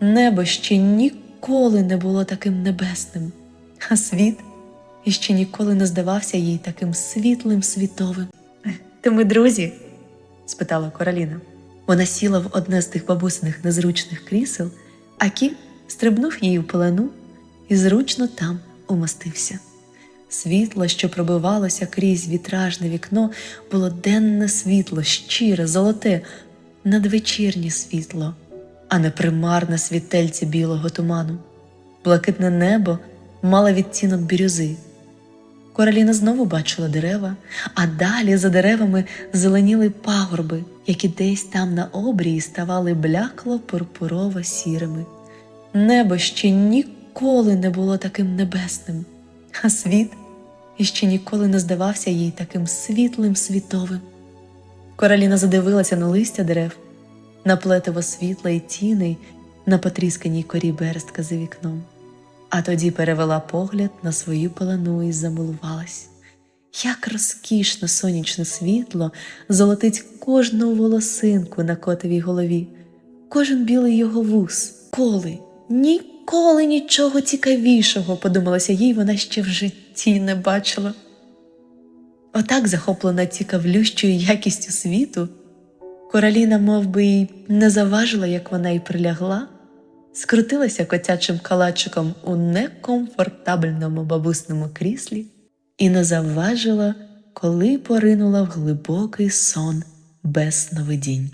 Небо ще ніколи не було таким небесним, а світ іще ніколи не здавався їй таким світлим світовим. То ми друзі? спитала Короліна. Вона сіла в одне з тих бабусиних незручних крісел, а кіт стрибнув її в пелену і зручно там умостився. Світло, що пробивалося крізь вітражне вікно, було денне світло, щире, золоте, надвечірнє світло, а не примарне світельце білого туману. Блакитне небо мало відтінок бірюзи. Короліна знову бачила дерева, а далі за деревами зеленіли пагорби, які десь там на обрії ставали блякло пурпурово сірими. Небо ще ніколи не було таким небесним, а світ іще ніколи не здавався їй таким світлим світовим. Короліна задивилася на листя дерев, на плетиво світла і тіней, на потрісканій корі берестка за вікном, а тоді перевела погляд на свою пелену і замилувалась. Як розкішно сонячне світло золотить кожну волосинку на котовій голові, кожен білий його вус, коли, ніколи нічого цікавішого, подумалася їй, вона ще в житті не бачила. Отак, захоплена цікавлющою якістю світу, Короліна мов би, й не заважила, як вона й прилягла, скрутилася котячим калачиком у некомфортабельному бабусному кріслі і не заважила, коли поринула в глибокий сон без сновидінь.